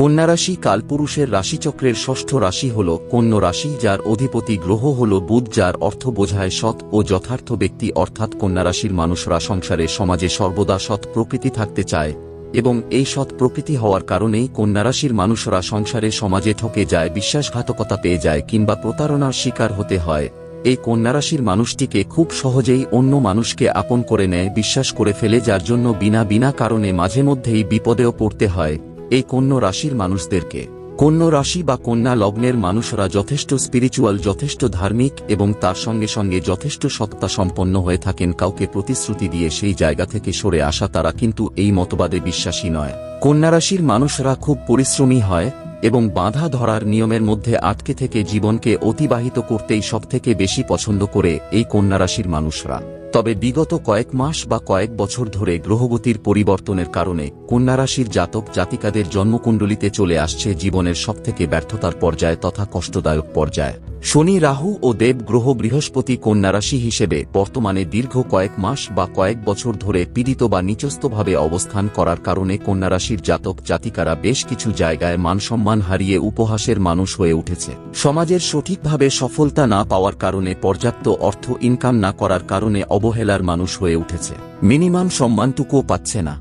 কন্যা রাশি কালপুরুষের রাশিচক্রের ষষ্ঠ রাশি হল কন্য রাশি, যার অধিপতি গ্রহ হল বুধ, যার অর্থ বোঝায় সৎ ও যথার্থ ব্যক্তি, অর্থাৎ কন্যা রাশির মানুষরা সংসারে, সমাজে সর্বদা সৎ প্রকৃতি থাকতে চায় এবং এই সৎ প্রকৃতি হওয়ার কারণেই কন্যা রাশির মানুষরা সংসারে, সমাজে ঠকে যায়, বিশ্বাসঘাতকতা পেয়ে যায় কিংবা প্রতারণার শিকার হতে হয়। এই কন্যা রাশির মানুষটিকে খুব সহজেই অন্য মানুষকে আপন করে নেয়, বিশ্বাস করে ফেলে, যার জন্য বিনা বিনা কারণে মাঝে মধ্যেই বিপদেও পড়তে হয়। এই কন্য রাশির মানুষদেরকে। কন্য রাশি বা কন্যা লগ্নের মানুষরা যথেষ্ট স্পিরিচুয়াল যথেষ্ট ধার্মিক এবং তার সঙ্গে সঙ্গে যথেষ্ট সত্তা সম্পন্ন হয়ে থাকেন, কাউকে প্রতিশ্রুতি দিয়ে সেই জায়গা থেকে সরে আসা তারা কিন্তু এই মতবাদে বিশ্বাসী নয়। কন্যা রাশির মানুষরা খুব পরিশ্রমী হয় এবং বাধা ধরার নিয়মের মধ্যে আটকে থেকে জীবনকে অতিবাহিত করতেই সবথেকে বেশি পছন্দ করে এই কন্যা রাশির মানুষরা। তবে বিগত কয়েক মাস বা কয়েক বছর ধরে গ্রহগতির পরিবর্তনের কারণে কন্যা রাশির জাতক জাতিকাদের জন্মকুণ্ডলিতে চলে আসছে জীবনের সবথেকে ব্যর্থতার পর্যায় তথা কষ্টদায়ক পর্যায়। শনি রাহু ও দেব গ্রহ বৃহস্পতি কন্যা রাশি হিসেবে বর্তমানে দীর্ঘ কয়েক মাস বা কয়েক বছর ধরে পীড়িত বা নিচস্তভাবে অবস্থান করার কারণে কন্যা রাশির জাতক জাতিকারা বেশ কিছু জায়গায় মানসম্মান হারিয়ে উপহাসের মানুষ হয়ে উঠেছে। সমাজের সঠিকভাবে সফলতা না পাওয়ার কারণে পর্যাপ্ত অর্থ ইনকাম না করার কারণে অবহেলার মানুষ হয়ে উঠেছে। মিনিমাম সম্মানটুকুও পাচ্ছে না।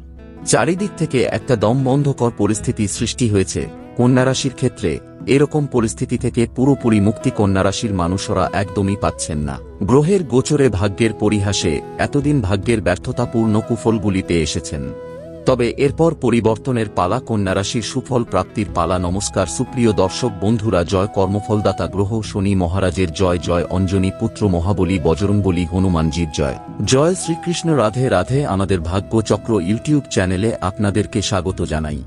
চারিদিক থেকে একটা দমবন্ধকর পরিস্থিতি সৃষ্টি হয়েছে। কন্যারাশির ক্ষেত্রে এরকম পরিস্থিতি থেকে পুরোপুরি মুক্তি কন্যারাশির মানুষরা একদমই পাচ্ছেন না। গ্রহের গোচরে ভাগ্যের পরিহাসে এতদিন ভাগ্যের ব্যর্থতাপূর্ণ কুফলগুলিতে এসেছেন। তবে এরপর পরিবর্তনের পালা কন্যা রাশির সুফল প্রাপ্তির পালা নমস্কার। সুপ্রিয় দর্শক, বন্ধুরা, জয় কর্মফলদাতা গ্রহ শনি মহারাজের জয় জয় অঞ্জনী পুত্র মহাবলী বজরংবলী হনুমানজির জয়। জয় শ্রীকৃষ্ণ, রাধে রাধে, আমাদের ভাগ্য চক্র ইউটিউব চ্যানেলে আপনাদেরকে স্বাগত জানাই।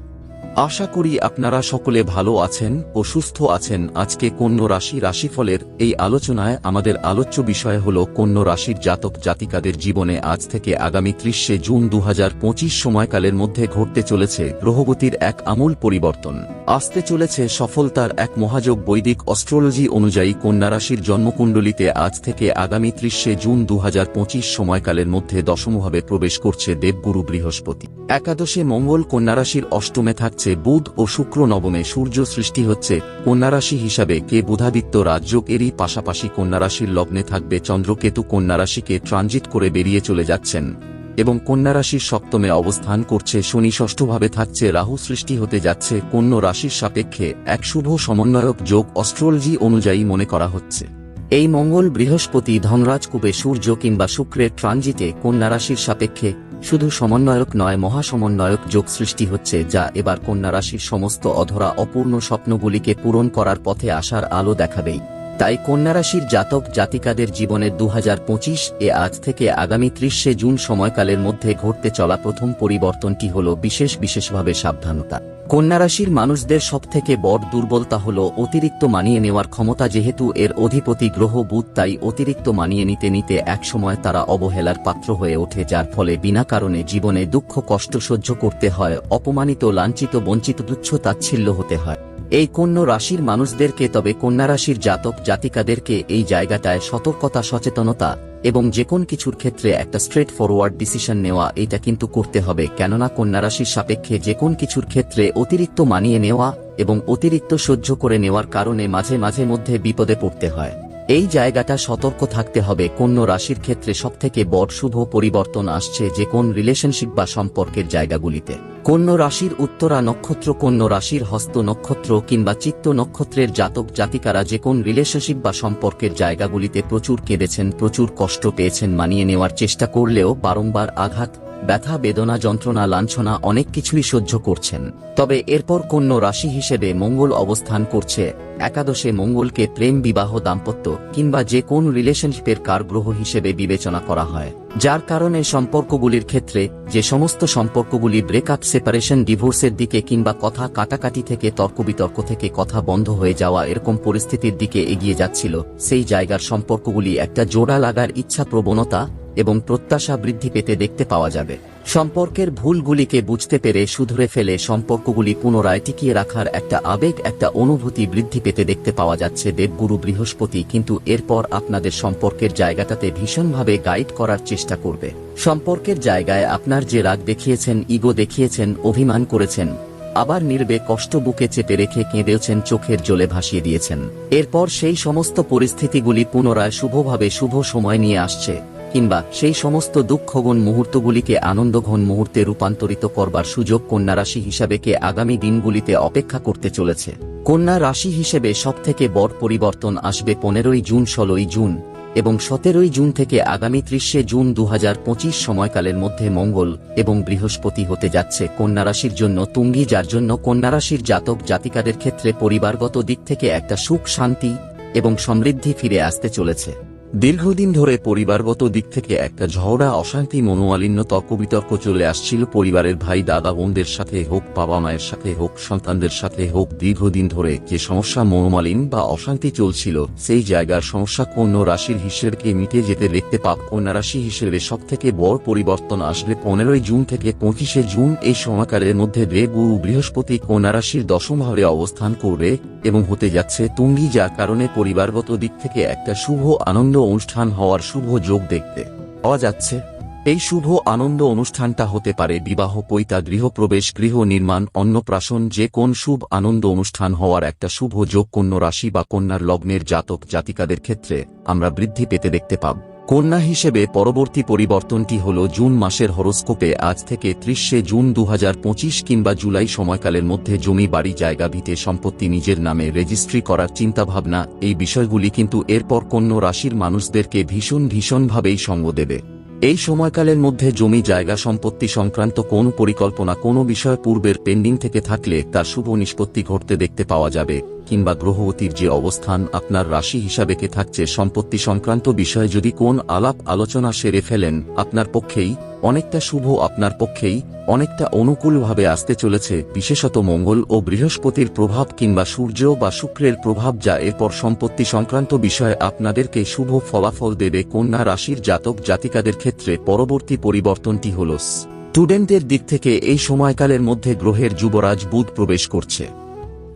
আশা করি আপনারা সকলে ভালো আছেন ও সুস্থ আছেন। আজকে কন্য রাশি রাশিফলের এই আলোচনায় আমাদের আলোচ্য বিষয় হল কন্য রাশির জাতক জাতিকাদের জীবনে আজ থেকে আগামী ত্রিশে জুন দু হাজার পঁচিশ সময়কালের মধ্যে ঘটতে চলেছে গ্রহগতির এক আমূল পরিবর্তন। আসতে চলেছে সফলতার এক মহাযোগ বৈদিক অস্ট্রোলজি অনুযায়ী কন্যা রাশির জন্মকুণ্ডলিতে আজ থেকে আগামী ত্রিশে জুন দু হাজার পঁচিশ সময়কালের মধ্যে দশমভাবে প্রবেশ করছে দেবগুরু বৃহস্পতি। একাদশে মঙ্গল কন্যা রাশির অষ্টমে থাকছে বুধ ও শুক্র নবমে সূর্য সৃষ্টি হচ্ছে কন্যারাশি হিসাবে কে বুধাদিত্য রাজযোগ এরই পাশাপাশি কন্যারাশির লগ্নে থাকবে চন্দ্রকেতু কন্যারাশিকে ট্রানজিট করে বেরিয়ে চলে যাচ্ছেন এবং কন্যারাশির সপ্তমে অবস্থান করছে শনি। ষষ্ঠভাবে থাকছে রাহু সৃষ্টি হতে যাচ্ছে, কন্য রাশির সাপেক্ষে এক শুভ সমন্বয়ক যোগ অস্ট্রোলজি অনুযায়ী মনে করা হচ্ছে। এই মঙ্গল বৃহস্পতি ধনরাজকূপে সূর্য কিংবা শুক্রের ট্রানজিটে কন্যা রাশির সাপেক্ষে শুধু সমন্বয়ক নয়, মহাসমন্বয়ক যোগ সৃষ্টি হচ্ছে যা এবার কন্যা রাশির সমস্ত অধরা অপূর্ণ স্বপ্নগুলিকে পূরণ করার পথে আসার আলো দেখাবেই। তাই কন্যা রাশির জাতক জাতিকাদের জীবনে দু হাজার পঁচিশ এ আজ থেকে আগামী ত্রিশে জুন সময়কালের মধ্যে ঘটতে চলা প্রথম পরিবর্তনটি হল বিশেষ বিশেষভাবে সাবধানতা। কন্যা রাশির মানুষদের সবথেকে বড় দুর্বলতা হল অতিরিক্ত মানিয়ে নেওয়ার ক্ষমতা যেহেতু এর অধিপতি গ্রহ বুধ, তাই অতিরিক্ত মানিয়ে নিতে নিতে একসময় তারা অবহেলার পাত্র হয়ে ওঠে, যার ফলে বিনা কারণে জীবনে দুঃখ, কষ্ট সহ্য করতে হয়, অপমানিত, লাঞ্ছিত, বঞ্চিত, তুচ্ছ, তাচ্ছিল্য হতে হয়। এই কন্য রাশির মানুষদেরকে তবে কন্যা রাশির জাতক জাতিকাদেরকে এই জায়গাটায় সতর্কতা, সচেতনতা এবং যে কোন কিছুর ক্ষেত্রে একটা স্ট্রেট ফরওয়ার্ড ডিসিশন নেওয়া, এটা কিন্তু করতে হবে। কেননা কন্যা রাশির সাপেক্ষে যে কোন কিছুর ক্ষেত্রে অতিরিক্ত মানিয়ে নেওয়া এবং অতিরিক্ত সহ্য করে নেওয়ার কারণে মাঝে মাঝে মধ্যে বিপদে পড়তে হয়। এই জায়গাটা সতর্ক থাকতে হবে, কন্য রাশির ক্ষেত্রে সবথেকে বড় শুভ পরিবর্তন আসছে যে কোন রিলেশনশিপ বা সম্পর্কের জায়গাগুলিতে। কন্য রাশির উত্তরা নক্ষত্র, কন্য রাশির হস্ত নক্ষত্র কিংবা চিত্ত নক্ষত্রের জাতক জাতিকারা যে কোন রিলেশনশিপ বা সম্পর্কের জায়গাগুলিতে প্রচুর কেঁদেছেন, প্রচুর কষ্ট পেয়েছেন মানিয়ে নেওয়ার চেষ্টা করলেও বারংবার আঘাত ব্যথা, বেদনা, যন্ত্রণা, লাঞ্ছনা অনেক কিছুই সহ্য করছেন। তবে এরপর কন্য রাশি হিসেবে মঙ্গল অবস্থান করছে। একাদশে মঙ্গলকে প্রেম, বিবাহ, দাম্পত্য কিংবা যে কোন রিলেশনশিপের কার গ্রহ হিসেবে বিবেচনা করা হয়। যার কারণে সম্পর্কগুলির ক্ষেত্রে যে সমস্ত সম্পর্কগুলি ব্রেকআপ, সেপারেশন, ডিভোর্সের দিকে কিংবা কথা কাটাকাটি থেকে তর্ক বিতর্ক থেকে কথা বন্ধ হয়ে যাওয়া এরকম পরিস্থিতির দিকে এগিয়ে যাচ্ছিল, সেই জায়গার সম্পর্কগুলি একটা জোড়া লাগার ইচ্ছা প্রবণতা এবং প্রত্যাশা বৃদ্ধি পেতে দেখতে পাওয়া যাবে। সম্পর্কের ভুলগুলিকে বুঝতে পেরে শুধরে ফেলে সম্পর্কগুলি পুনরায় টিকিয়ে রাখার একটা আবেগ, একটা অনুভূতি বৃদ্ধি পেতে দেখতে পাওয়া যাচ্ছে দেবগুরু বৃহস্পতি, কিন্তু এরপর আপনাদের সম্পর্কের জায়গাটাতে ভীষণভাবে গাইড করার চেষ্টা করবে। সম্পর্কের জায়গায় আপনার যে রাগ দেখিয়েছেন ইগো দেখিয়েছেন, অভিমান করেছেন, আবার নির্বে কষ্ট বুকে চেপে রেখে কেঁদেওছেন, চোখের জলে ভাসিয়ে দিয়েছেন। এরপর সেই সমস্ত পরিস্থিতিগুলি পুনরায় শুভভাবে শুভ সময় নিয়ে আসছে। কিংবা সেই সমস্ত দুঃখঘন মুহূর্তগুলিকে আনন্দঘন মুহূর্তে রূপান্তরিত করবার সুযোগ কন্যা রাশি হিসাবে কে আগামী দিনগুলিতে অপেক্ষা করতে চলেছে। কন্যা রাশি হিসেবে সবথেকে বড় পরিবর্তন আসবে পনেরোই জুন, ষোলোই জুন এবং সতেরোই জুন থেকে আগামী ত্রিশে জুন দু হাজার পঁচিশ সময়কালের মধ্যে মঙ্গল এবং বৃহস্পতি হতে যাচ্ছে কন্যা রাশির জন্য তুঙ্গি যার জন্য কন্যা রাশির জাতক জাতিকাদের ক্ষেত্রে পরিবারগত দিক থেকে একটা সুখ, শান্তি এবং সমৃদ্ধি ফিরে আসতে চলেছে। দীর্ঘদিন ধরে পরিবারগত দিক থেকে একটা ঝগড়া, অশান্তি, মনোমালিন্য তর্ক বিতর্ক চলে আসছিল পরিবারের ভাই, দাদা বোনদের সাথে হোক, বাবা মায়ের সাথে হোক, সন্তানদের সাথে হোক, দীর্ঘদিন ধরে যে সমস্যা মনোমালিন বা অশান্তি চলছিল, সেই জায়গার সমস্যা কন্যা রাশির হিসেবকে মিটে যেতে দেখতে পাপ। কন্যা রাশি হিসেবে সব থেকে বড় পরিবর্তন আসবে পনেরোই জুন থেকে পঁচিশে জুন। এই সময়কালের মধ্যে দেবগুরু বৃহস্পতি কন্যা রাশির দশম ভাবে অবস্থান করবে এবং হতে যাচ্ছে তুঙ্গি, যার কারণে পরিবারগত দিক থেকে একটা শুভ, আনন্দ অনুষ্ঠান হওয়ার শুভ যোগ দেখতে পাওয়া যাচ্ছে। এই শুভ আনন্দ অনুষ্ঠানটা হতে পারে বিবাহ, পৈতা, গৃহপ্রবেশ, গৃহ নির্মাণ, অন্নপ্রাশন, যে কোন শুভ আনন্দ অনুষ্ঠান হওয়ার একটা শুভ যোগ, কন্য রাশি বা কন্যার লগ্নের জাতক জাতিকাদের ক্ষেত্রে আমরা বৃদ্ধি পেতে দেখতে পাব। কন্যা হিসেবে পরবর্তী পরিবর্তনটি হল জুন মাসের হরস্কোপে আজ থেকে ত্রিশে জুন দু হাজার পঁচিশ কিংবা জুলাই সময়কালের মধ্যে জমি, বাড়ি, জায়গা, ভিটে, সম্পত্তি নিজের নামে রেজিস্ট্রি করার চিন্তাভাবনা, এই বিষয়গুলি কিন্তু এরপর কন্যা রাশির মানুষদেরকে ভীষণ ভীষণভাবেই সঙ্গ দেবে। এই সময়কালের মধ্যে জমি, জায়গা, সম্পত্তি সংক্রান্ত কোন পরিকল্পনা, কোনো বিষয় পূর্বের পেন্ডিং থেকে থাকলে তার শুভ নিষ্পত্তি ঘটতে দেখতে পাওয়া যাবে। কিংবা গ্রহবতীর যে অবস্থান আপনার রাশি হিসাবে কে থাকছে সম্পত্তি সংক্রান্ত বিষয়ে যদি কোন আলাপ আলোচনা সেরে ফেলেন, আপনার পক্ষেই অনেকটা শুভ, আপনার পক্ষেই অনেকটা অনুকূলভাবে আসতে চলেছে, বিশেষত মঙ্গল ও বৃহস্পতির প্রভাব কিংবা সূর্য বা শুক্রের প্রভাব যা এরপর সম্পত্তি সংক্রান্ত বিষয়ে আপনাদেরকে শুভ ফলাফল দেবে কন্যা রাশির জাতক জাতিকাদের ক্ষেত্রে পরবর্তী পরিবর্তনটি হল স্টুডেন্টদের দিক থেকে এই সময়কালের মধ্যে গ্রহের যুবরাজ বুধ প্রবেশ করছে।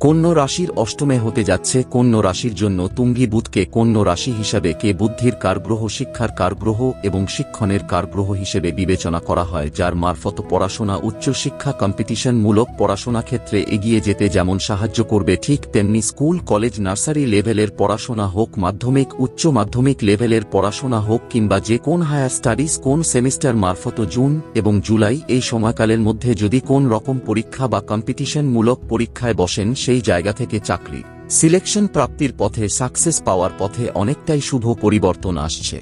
কন্য রাশির অষ্টমে হতে যাচ্ছে কন্য রাশির জন্য তুঙ্গি বুধকে কন্য রাশি হিসাবে কে বুদ্ধির কারগ্রহ, শিক্ষার কারগ্রহ এবং শিক্ষণের কারগ্রহ হিসেবে বিবেচনা করা হয়, যার মারফত পড়াশোনা উচ্চশিক্ষা কম্পিটিশনমূলক পড়াশোনা ক্ষেত্রে এগিয়ে যেতে যেমন সাহায্য করবে, ঠিক তেমনি স্কুল, কলেজ, নার্সারি লেভেলের পড়াশোনা হোক, মাধ্যমিক, উচ্চ মাধ্যমিক লেভেলের পড়াশোনা হোক কিংবা যে কোন হায়ার স্টাডিজ কোন সেমিস্টার মারফত জুন এবং জুলাই এই সময়কালের মধ্যে যদি কোন রকম পরীক্ষা বা কম্পিটিশনমূলক পরীক্ষায় বসেন সেই জায়গা থেকে চাকরি। সিলেকশন প্রাপ্তির পথে সাকসেস পাওয়ার পথে অনেকটাই শুভ পরিবর্তন আসছে।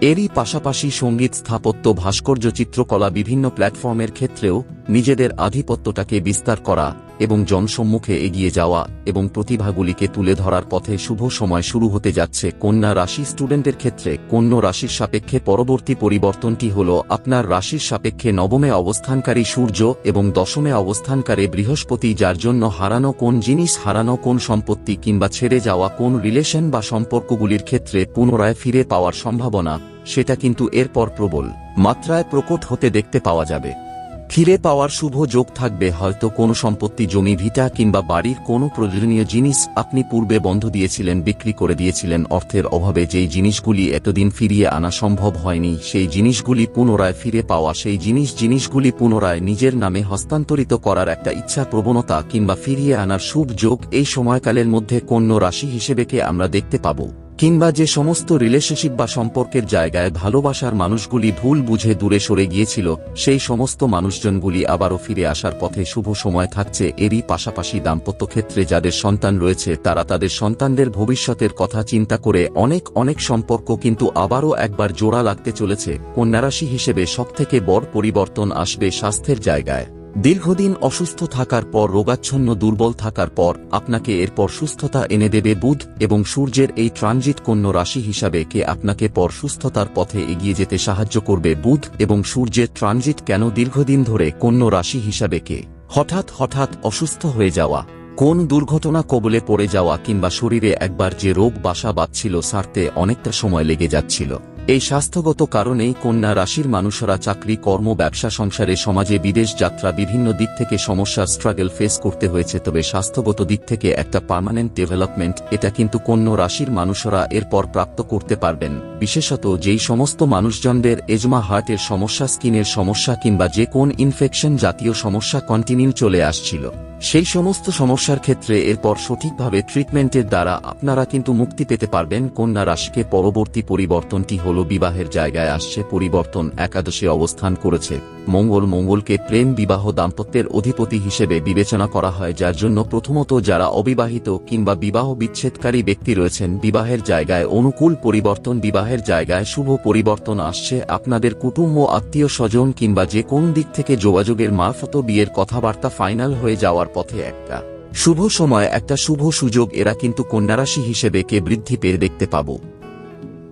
এরই পাশাপাশি সংগীত স্থাপত্য, ভাস্কর্য, চিত্রকলা বিভিন্ন প্ল্যাটফর্মের ক্ষেত্রেও নিজেদের আধিপত্যটাকে বিস্তার করা এবং জনসম্মুখে এগিয়ে যাওয়া এবং প্রতিভাগুলিকে তুলে ধরার পথে শুভ সময় শুরু হতে যাচ্ছে। কন্যা রাশি স্টুডেন্টের ক্ষেত্রে কন্য রাশির সাপেক্ষে পরবর্তী পরিবর্তনটি হল আপনার রাশির সাপেক্ষে নবমে অবস্থানকারী সূর্য এবং দশমে অবস্থানকারী বৃহস্পতি যার জন্য হারানো কোন জিনিস, হারানো কোন সম্পত্তি কিংবা ছেড়ে যাওয়া কোন রিলেশন বা সম্পর্কগুলির ক্ষেত্রে পুনরায় ফিরে পাওয়ার সম্ভাবনা, সেটা কিন্তু এরপর প্রবল মাত্রায় প্রকট হতে দেখতে পাওয়া যাবে। ফিরে পাওয়ার শুভ যোগ থাকবে, হয়তো কোনো সম্পত্তি, জমি, ভিটা কিংবা বাড়ির কোনো প্রয়োজনীয় জিনিস আপনি পূর্বে বন্ধ দিয়েছিলেন, বিক্রি করে দিয়েছিলেন। অর্থের অভাবে যেই জিনিসগুলি এতদিন ফিরিয়ে আনা সম্ভব হয়নি, সেই জিনিসগুলি পুনরায় ফিরে পাওয়া, সেই জিনিস, জিনিসগুলি পুনরায় নিজের নামে হস্তান্তরিত করার একটা ইচ্ছা প্রবণতা কিংবা ফিরিয়ে আনার শুভ যোগ এই সময়কালের মধ্যে কন্য রাশি হিসেবেকে আমরা দেখতে পাবো। কিংবা যে সমস্ত রিলেশনশিপ বা সম্পর্কের জায়গায় ভালোবাসার মানুষগুলি ভুল বুঝে দূরে সরে গিয়েছিল, সেই সমস্ত মানুষজনগুলি আবারও ফিরে আসার পথে শুভ সময় থাকছে। এরই পাশাপাশি দাম্পত্য ক্ষেত্রে যাদের সন্তান রয়েছে, তারা তাদের সন্তানদের ভবিষ্যতের কথা চিন্তা করে অনেক অনেক সম্পর্ক কিন্তু আবারও একবার জোড়া লাগতে চলেছে। কন্যারাশি হিসেবে সবথেকে বড় পরিবর্তন আসবে স্বাস্থ্যের জায়গায়। দীর্ঘদিন অসুস্থ থাকার পর, রোগাচ্ছন্ন দুর্বল থাকার পর, আপনাকে এরপর সুস্থতা এনে দেবে বুধ এবং সূর্যের এই ট্রানজিট কন্য রাশি হিসাবে কে আপনাকে পর সুস্থতার পথে এগিয়ে যেতে সাহায্য করবে বুধ এবং সূর্যের ট্রানজিট কেন দীর্ঘদিন ধরে কন্য রাশি হিসাবে কে? হঠাৎ হঠাৎ অসুস্থ হয়ে যাওয়া, কোন দুর্ঘটনা কবলে পড়ে যাওয়া কিংবা শরীরে একবার যে রোগ বাসা বাঁধছিল সারতে অনেকটা সময় লেগে যাচ্ছিল। এই স্বাস্থ্যগত কারণেই কন্যা রাশির মানুষরা চাকরি, কর্ম, ব্যবসা, সংসারে, সমাজে, বিদেশ যাত্রা, বিভিন্ন দিক থেকে সমস্যার স্ট্রাগল ফেস করতে হয়েছে। তবে স্বাস্থ্যগত দিক থেকে একটা পার্মানেন্ট ডেভেলপমেন্ট এটা কিন্তু কন্যা রাশির মানুষরা এরপর প্রাপ্ত করতে পারবেন। বিশেষত যেই সমস্ত মানুষজনদের এজমা হার্টের সমস্যা, স্কিনের সমস্যা কিংবা যে কোন ইনফেকশন জাতীয় সমস্যা কন্টিনিউ চলে আসছিল, সেই সমস্ত সমস্যার ক্ষেত্রে এরপর সঠিকভাবে ট্রিটমেন্টের দ্বারা আপনারা কিন্তু মুক্তি পেতে পারবেন কন্যা রাশিকে। পরবর্তী পরিবর্তনটি হল বিবাহের জায়গায় আসছে পরিবর্তন, একাদশে অবস্থান করেছে। মঙ্গল, মঙ্গলকে প্রেম, বিবাহ, দাম্পত্যের অধিপতি হিসেবে বিবেচনা করা হয়, যার জন্য প্রথমত যারা অবিবাহিত কিংবা বিবাহ বিচ্ছেদকারী ব্যক্তি রয়েছেন, বিবাহের জায়গায় অনুকূল পরিবর্তন, বিবাহের জায়গায় শুভ পরিবর্তন আসছে। আপনাদের কুটুম্ব, আত্মীয় স্বজন কিংবা যে কোন দিক থেকে যোগাযোগের মারফত বিয়ের কথাবার্তা ফাইনাল হয়ে যাওয়ার পথে একটা শুভ সময়, একটা শুভ সুযোগ, এরা কিন্তু কন্যারাশি হিসেবে কে বৃদ্ধি পেয়ে দেখতে পাব।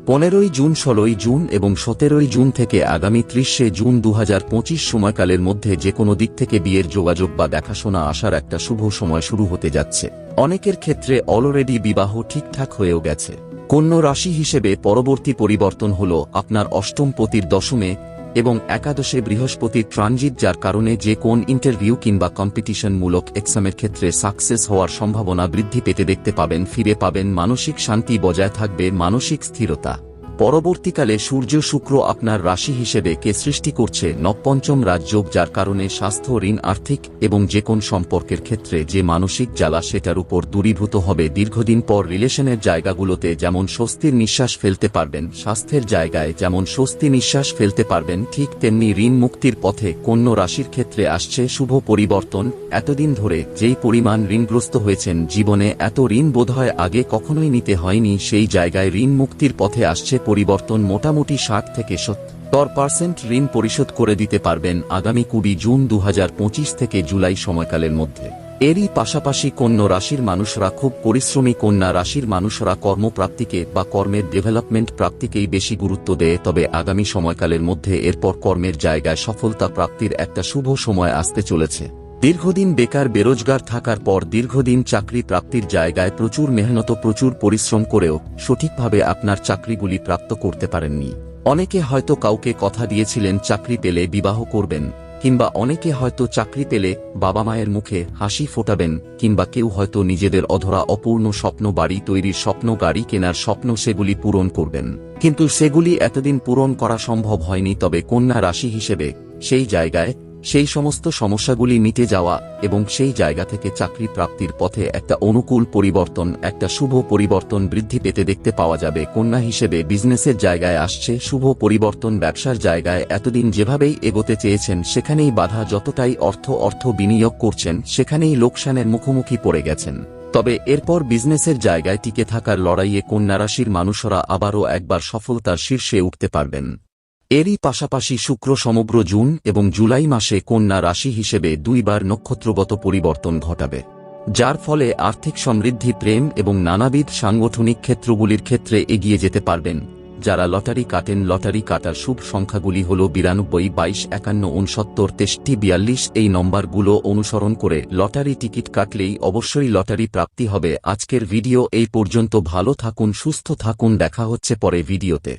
পনেরোই জুন, ষোলোই জুন এবং সতেরোই জুন থেকে আগামী ত্রিশে জুন দু হাজার পঁচিশ সময়কালের মধ্যে যে কোনো দিক থেকে বিয়ের যোগাযোগ বা দেখাশোনা আসার একটা শুভ সময় শুরু হতে যাচ্ছে। অনেকের ক্ষেত্রে অলরেডি বিবাহ ঠিকঠাক হয়েও গেছে। কন্য রাশি হিসেবে পরবর্তী পরিবর্তন হল আপনার অষ্টম পতির দশমে এবং একাদশে বৃহস্পতির ট্রানজিট, যার কারণে যে কোন ইন্টারভিউ কিংবা কম্পিটিশনমূলক এক্সামের ক্ষেত্রে সাকসেস হওয়ার সম্ভাবনা বৃদ্ধি পেতে দেখতে পাবেন, ফিরে পাবেন মানসিক শান্তি বজায় থাকবে, মানসিক স্থিরতা। পরবর্তীকালে সূর্য শুক্র আপনার রাশি হিসেবে কে সৃষ্টি করছে নবপঞ্চম রাজযোগ যার কারণে স্বাস্থ্য, ঋণ, আর্থিক এবং যে কোন সম্পর্কের ক্ষেত্রে যে মানসিক জ্বালা সেটার উপর দূরীভূত হবে দীর্ঘদিন পর রিলেশনের জায়গাগুলোতে যেমন স্বস্তির নিঃশ্বাস ফেলতে পারবেন, স্বাস্থ্যের জায়গায় যেমন স্বস্তি নিঃশ্বাস ফেলতে পারবেন, ঠিক তেমনি ঋণ মুক্তির পথে কন্যা রাশির ক্ষেত্রে আসছে শুভ পরিবর্তন। এতদিন ধরে যেই পরিমাণ ঋণগ্রস্ত হয়েছেন জীবনে এত ঋণ বোধহয় আগে কখনোই নিতে হয়নি, সেই জায়গায় ঋণ মুক্তির পথে আসছে পরিবর্তন মোটামুটি ষাট থেকে সত্তর পার্সেন্ট ঋণ পরিশোধ করে দিতে পারবেন আগামী কুড়ি জুন দু হাজার পঁচিশ থেকে জুলাই সময়কালের মধ্যে। এরই পাশাপাশি কন্যা রাশির মানুষরা খুব পরিশ্রমী কন্যা রাশির মানুষরা কর্মপ্রাপ্তিকে বা কর্মের ডেভেলপমেন্ট প্রাপ্তিকেই বেশি গুরুত্ব দেয়, তবে আগামী সময়কালের মধ্যে এরপর কর্মের জায়গায় সফলতা প্রাপ্তির একটা শুভ সময় আসতে চলেছে। দীর্ঘদিন বেকার বেরোজগার থাকার পর দীর্ঘদিন চাকরি প্রাপ্তির জায়গায় প্রচুর মেহনত, প্রচুর পরিশ্রম করেও সঠিকভাবে আপনার চাকরিগুলি প্রাপ্ত করতে পারেননি। অনেকে হয়তো কাউকে কথা দিয়েছিলেন, চাকরি পেলে বিবাহ করবেন। কিংবা অনেকে হয়তো চাকরি পেলে বাবা মায়ের মুখে হাসি ফোটাবেন, কিংবা কেউ হয়তো নিজেদের অধরা অপূর্ণ স্বপ্ন বাড়ি তৈরির স্বপ্ন, গাড়ি কেনার স্বপ্ন সেগুলি পূরণ করবেন। কিন্তু সেগুলি এতদিন পূরণ করা সম্ভব হয়নি, তবে কন্যা রাশি হিসেবে সেই জায়গায় সেই সমস্ত সমস্যাগুলি মিটে যাওয়া এবং সেই জায়গা থেকে চাকরি প্রাপ্তির পথে একটা অনুকূল পরিবর্তন, একটা শুভ পরিবর্তন বৃদ্ধি পেতে দেখতে পাওয়া যাবে। কন্যা হিসেবে বিজনেসের জায়গায় আসছে, শুভ পরিবর্তন ব্যবসার জায়গায় এতদিন যেভাবেই এগোতে চেয়েছেন, সেখানেই বাধা যতটাই অর্থ অর্থ বিনিয়োগ করছেন, সেখানেই লোকসানের মুখোমুখি পড়ে গেছেন। তবে এরপর বিজনেসের জায়গায় টিকে থাকার লড়াইয়ে কন্যা রাশির মানুষরা আবারও একবার সফলতার শীর্ষে উঠতে পারবেন। এরই পাশাপাশি শুক্র সমগ্র জুন এবং জুলাই মাসে কন্যা রাশি হিসেবে দুইবার নক্ষত্রগত পরিবর্তন ঘটাবে, যার ফলে আর্থিক সমৃদ্ধি, প্রেম এবং নানাবিধ সাংগঠনিক ক্ষেত্রগুলির ক্ষেত্রে এগিয়ে যেতে পারবেন, যারা লটারি কাটেন। লটারি কাটার শুভ সংখ্যাগুলি হল বিরানব্বই, বাইশ, একান্ন উনসত্তর তেষ্টি, বিয়াল্লিশ। এই নম্বরগুলো অনুসরণ করে লটারি টিকিট কাটলেই অবশ্যই লটারি প্রাপ্তি হবে। আজকের ভিডিও এই পর্যন্ত। ভালো থাকুন, সুস্থ থাকুন। দেখা হচ্ছে পরে ভিডিওতে।